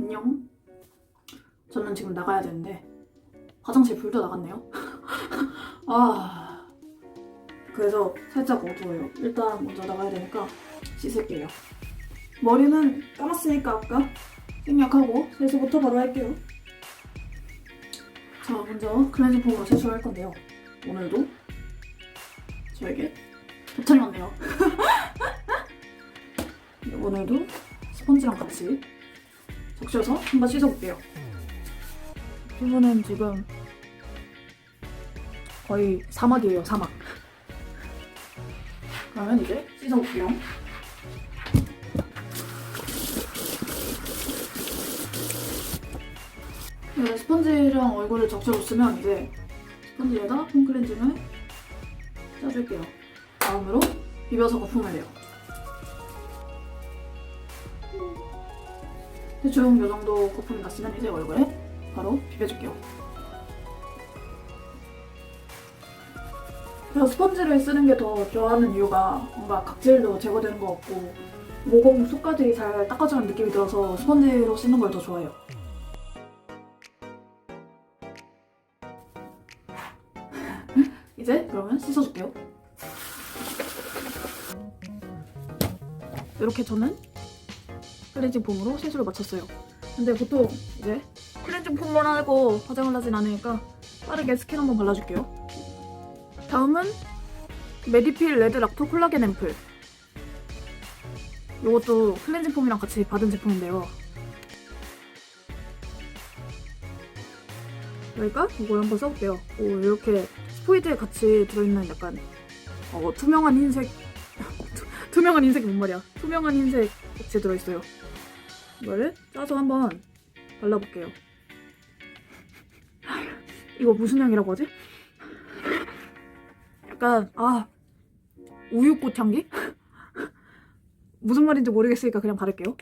안녕. 저는 지금 나가야 되는데 화장실 불도 나갔네요. 아. 그래서 살짝 어두워요. 일단 먼저 나가야 되니까 씻을게요. 머리는 감았으니까 아까 생략하고 세수부터 바로 할게요. 자, 먼저 클렌징 폼으로 세수를 할 건데요. 오늘도 저에게 도착이 왔네요. 오늘도 스펀지랑 같이 적셔서 한번 씻어볼게요. 피부는 지금 거의 사막이에요, 사막. 그러면 이제 씻어볼게요. 네, 스펀지랑 얼굴을 적셔줬으면 이제 스펀지에다 폼 클렌징을 짜줄게요. 다음으로 비벼서 거품을 내요. 대충 이 정도 거품이 났으면 이제 얼굴에 바로 비벼줄게요. 제가 스펀지를 쓰는 게 더 좋아하는 이유가 뭔가 각질도 제거되는 것 같고 모공 속까지 잘 닦아주는 느낌이 들어서 스펀지로 씻는 걸 더 좋아해요. 이제 그러면 씻어줄게요. 이렇게 저는 클렌징 폼으로 세수를 마쳤어요. 근데 보통 이제 클렌징 폼만 하고 화장을 하진 않으니까 빠르게 스킨 한번 발라줄게요. 다음은 메디필 레드 락토 콜라겐 앰플. 이것도 클렌징 폼이랑 같이 받은 제품인데요. 그러니까 이걸 한번 써볼게요. 오, 이렇게 스포이드에 같이 들어있는 약간 어, 투명한 흰색 투- 투명한 흰색이 뭔 말이야? 투명한 흰색 액체 들어있어요. 이거를 짜서 한번 발라볼게요. 이거 무슨 향이라고 하지? 약간 아 우유꽃 향기? 무슨 말인지 모르겠으니까 그냥 바를게요.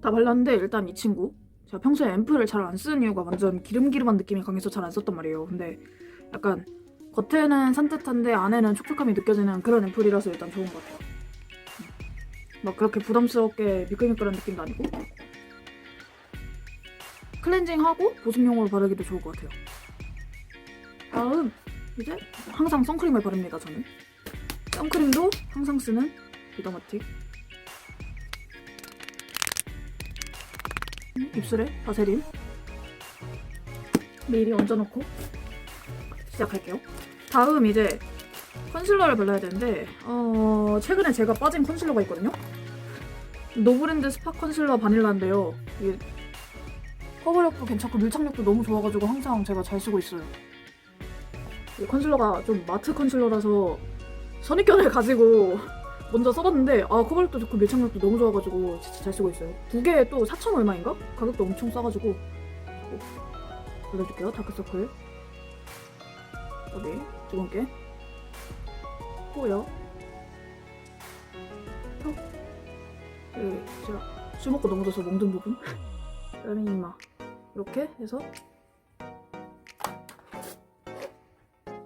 다 발랐는데 일단 이 친구 제가 평소에 앰플을 잘 안 쓰는 이유가 완전 기름기름한 느낌이 강해서 잘 안 썼단 말이에요. 근데 약간 겉에는 산뜻한데 안에는 촉촉함이 느껴지는 그런 앰플이라서 일단 좋은 것 같아요. 음. 막 그렇게 부담스럽게 미끌미끌한 느낌도 아니고 클렌징하고 보습용으로 바르기도 좋을 것 같아요. 다음 이제 항상 선크림을 바릅니다 저는. 선크림도 항상 쓰는 비더마틱. 입술에 바세린 미리 얹어놓고 시작할게요. 다음 이제 컨실러를 발라야 되는데 어, 최근에 제가 빠진 컨실러가 있거든요. 노브랜드 스파 컨실러 바닐라인데요. 이게 커버력도 괜찮고 밀착력도 너무 좋아가지고 항상 제가 잘 쓰고 있어요. 이 컨실러가 좀 마트 컨실러라서 선입견을 가지고 먼저 써봤는데 아 커버력도 좋고 밀착력도 너무 좋아가지고 진짜 잘 쓰고 있어요. 두 개에 또 4천 얼마인가? 가격도 엄청 싸가지고 어, 발라줄게요. 다크서클 여기 두근 게 또요. 턱 여기 제가 술 먹고 넘어져서 멍든 부분. 그다음에 이마. 이렇게 해서.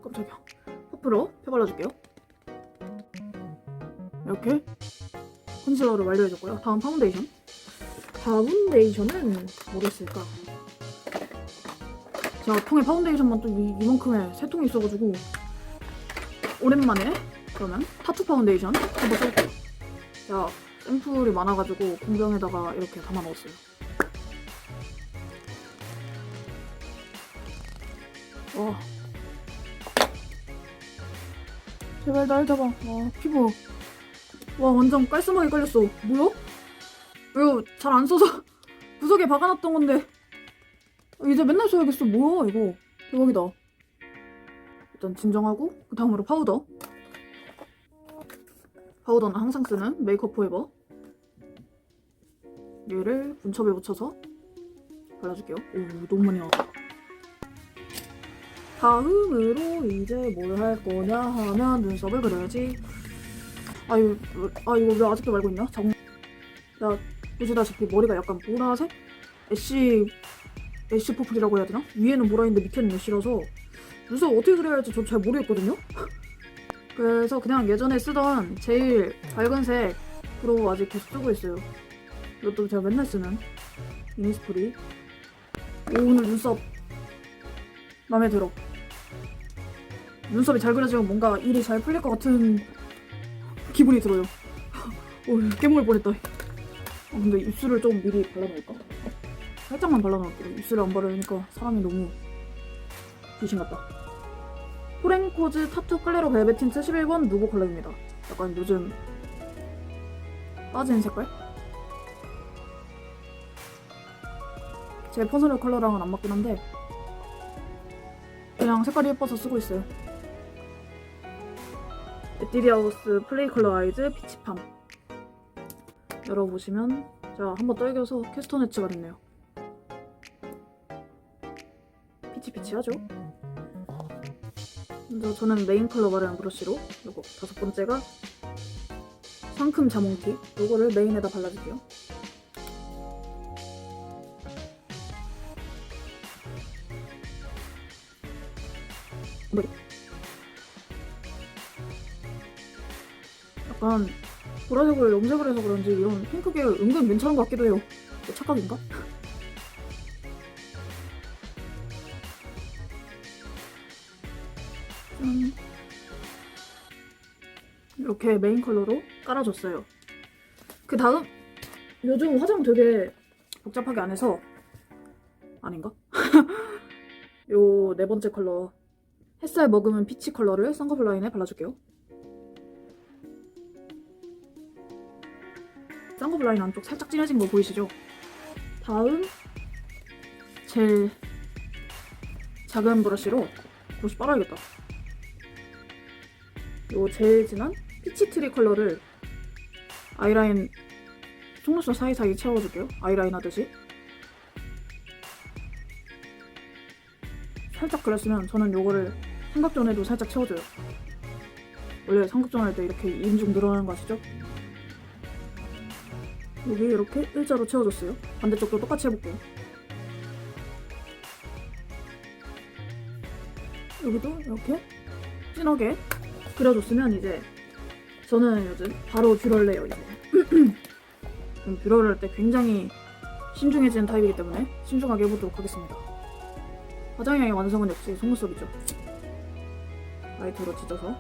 깜짝이야. 퍼프로 펴 발라줄게요. 이렇게 컨실러를 완료해줬고요. 다음 파운데이션. 파운데이션은 뭐를 쓸까? 제가 통에 파운데이션만 또 이, 이만큼의 세 통이 있어가지고 오랜만에 그러면? 타투 파운데이션? 한번 써볼게요. 제가 샘플이 많아가지고 공병에다가 이렇게 담아 넣었어요. 와. 제발 날 잡아. 와 피부. 와 완전 깔끔하게 깔렸어. 뭐야? 이거 잘 안 써서 구석에 박아놨던 건데. 이제 맨날 써야겠어. 뭐야 이거? 대박이다. 일단 진정하고 그 다음으로 파우더 파우더는 항상 쓰는 메이크업 포에버. 얘를 분첩에 묻혀서 발라줄게요. 오 너무 많이 나왔다. 다음으로 이제 뭘 할 거냐 하면 눈썹을 그려야지. 아유 아 이거 왜 아직도 말고 있냐 정... 야 보시다시피 머리가 약간 보라색? 애쉬 애쉬 퍼플이라고 해야 되나? 위에는 보라인데 밑에는 애쉬라서 눈썹 어떻게 그려야 할지 저 잘 모르겠거든요 그래서 그냥 예전에 쓰던 제일 밝은 색으로 아직 계속 쓰고 있어요. 이것도 제가 맨날 쓰는 이니스프리. 오 오늘 눈썹 마음에 들어. 눈썹이 잘 그려지면 뭔가 일이 잘 풀릴 것 같은 기분이 들어요. 오 깨물 뻔했다. 아, 근데 입술을 좀 미리 발라놓을까? 살짝만 발라놓을게요. 입술을 안 바르니까 사람이 너무 귀신 같다 포렌코즈 타투 클레로 벨벳 틴트 11번 누구 컬러입니다 약간 요즘 빠진 색깔? 제 퍼스널 컬러랑은 안 맞긴 한데 그냥 색깔이 예뻐서 쓰고 있어요. 에뛰디하우스 플레이 컬러 아이즈 피치팜 열어보시면 제가 한번 떨겨서 캐스터네츠가 됐네요. 피치피치하죠? 먼저 저는 메인 컬러 바르는 브러쉬로 요거 다섯 번째가 상큼 자몽티 요거를 메인에다 발라줄게요. 머리. 약간 보라색을 염색을 해서 그런지 이런 핑크 계열 은근 괜찮은 것 같기도 해요. 뭐 착각인가? 이렇게 메인 컬러로 깔아줬어요. 그 다음 요즘 화장 되게 복잡하게 안 해서 아닌가? 요 네 번째 컬러 햇살 머금은 피치 컬러를 쌍꺼풀 라인에 발라줄게요. 쌍꺼풀 라인 안쪽 살짝 진해진 거 보이시죠? 다음 제일 작은 브러쉬로 브러쉬 빨아야겠다. 요 제일 진한 피치 트리 컬러를 아이라인 속눈썹 사이사이 채워줄게요. 아이라인 하듯이. 살짝 그렸으면 저는 요거를 삼각존에도 살짝 채워줘요. 원래 삼각존 할 때 이렇게 인중 늘어나는 거 아시죠? 여기 이렇게 일자로 채워줬어요. 반대쪽도 똑같이 해볼게요. 여기도 이렇게 진하게 그려줬으면 이제 저는 요즘 바로 뷰러를 내요 이제. 좀 뷰러를 할 때 굉장히 신중해지는 타입이기 때문에 신중하게 해보도록 하겠습니다. 화장량의 완성은 역시 속눈썹이죠. 라이터로 찢어서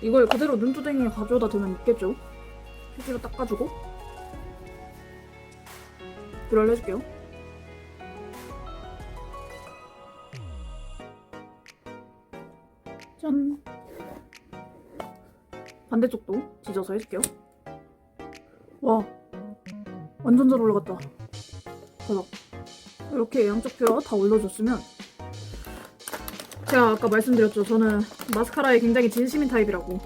이걸 그대로 눈두덩이에 가져다 두면 있겠죠? 휴지로 닦아주고 뷰러를 해줄게요. 짠! 반대쪽도 찢어서 해줄게요. 와, 완전 잘 올라갔다. 대박. 이렇게 양쪽 뷰러 다 올려줬으면 제가 아까 말씀드렸죠. 저는 마스카라에 굉장히 진심인 타입이라고.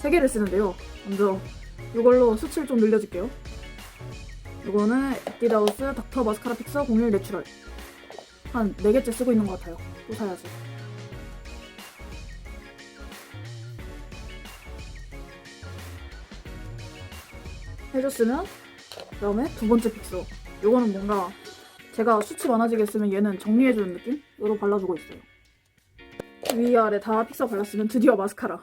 세 개를 쓰는데요. 먼저 이걸로 수치를 좀 늘려줄게요. 이거는 에뛰드하우스 닥터 마스카라 픽서 01 내추럴. 한 4개째 쓰고 있는 것 같아요. 또 사야지. 해줬으면 그다음에 두 번째 픽서. 요거는 뭔가 제가 수치 많아지게 쓰면 얘는 정리해주는 느낌으로 발라주고 있어요. 위아래 다 픽서 발랐으면 드디어 마스카라.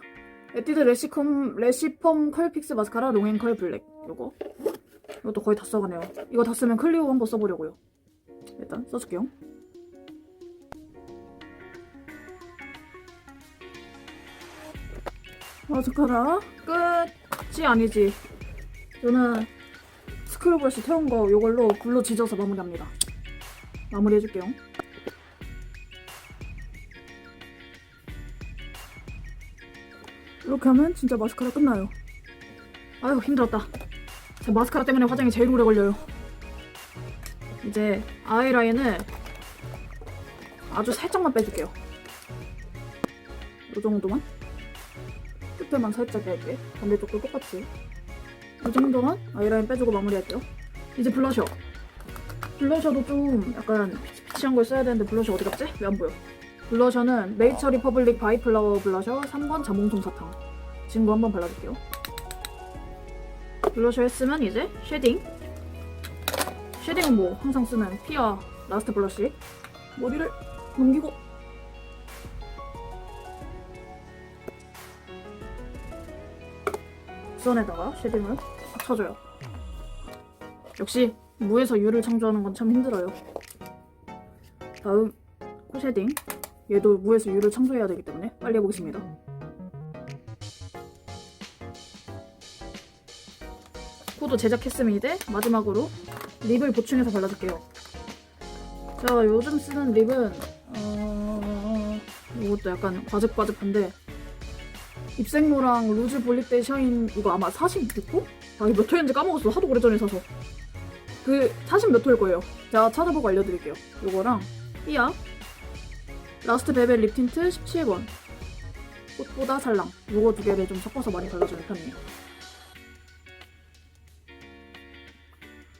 에뛰드 레시콤, 레시폼 컬 픽스 마스카라 롱앤 컬 블랙. 요거. 이것도 거의 다 써가네요. 이거 다 쓰면 클리오 한번 써보려고요. 일단 써줄게요. 마스카라 끝이 아니지. 저는 스크류 브러쉬 태운 거 이걸로 굴로 지져서 마무리합니다. 마무리 해줄게요. 이렇게 하면 진짜 마스카라 끝나요. 아유 힘들었다. 제 마스카라 때문에 화장이 제일 오래 걸려요. 이제 아이라인을 아주 살짝만 빼줄게요. 이 정도만. 끝에만 살짝 뺄게. 반대쪽도 똑같이. 이 정도만 아이라인 빼주고 마무리할게요. 이제 블러셔. 블러셔도 좀 약간 피치피치한 걸 써야 되는데 블러셔 어디 갔지? 왜 안 보여? 블러셔는 네이처 리퍼블릭 바이플라워 블러셔 3번 자몽송 사탕. 친구 한번 발라줄게요. 블러셔 했으면 이제 쉐딩. 쉐딩은 뭐 항상 쓰는 피아 라스트 블러쉬. 머리를 넘기고 선에다가 쉐딩을 쳐줘요. 역시 무에서 유를 창조하는 건 참 힘들어요. 다음 코 쉐딩. 얘도 무에서 유를 창조해야 되기 때문에 빨리 해보겠습니다. 코도 제작했으면 이제 마지막으로 립을 보충해서 발라줄게요. 제가 요즘 쓰는 립은 어... 이것도 약간 과즙과즙한데 입생로랑 루즈 볼리때 샤인 이거 아마 46호? 아 이거 몇 호였는지 까먹었어. 하도 오래전에 사서. 그 40 몇 호일 거예요. 제가 찾아보고 알려드릴게요. 요거랑 삐아 라스트 베벨 립 틴트 17번. 꽃보다 살랑. 요거 두 개를 좀 섞어서 많이 발라주는 편이에요.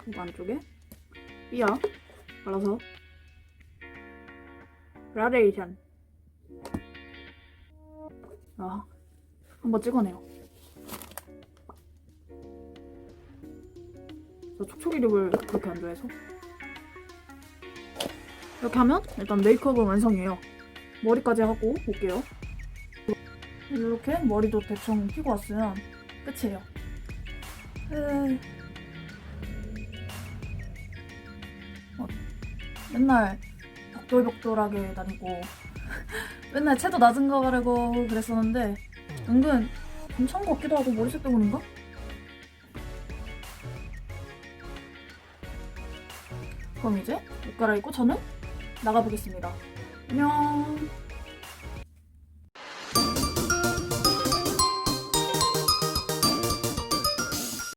이거 안쪽에. 삐아 발라서. 라데이션. 아 한번 찍어내요. 저 촉촉이 립을 그렇게 안 좋아해서 이렇게 하면 일단 메이크업은 완성이에요. 머리까지 하고 올게요. 이렇게 머리도 대충 피고 왔으면 끝이에요. 에이. 어, 맨날 벽돌벽돌하게 다니고 맨날 채도 낮은 거 바르고 그랬었는데 은근 괜찮은 것 같기도 하고 머리색 때문인가? 그럼 이제 옷 갈아입고 저는 나가보겠습니다. 안녕.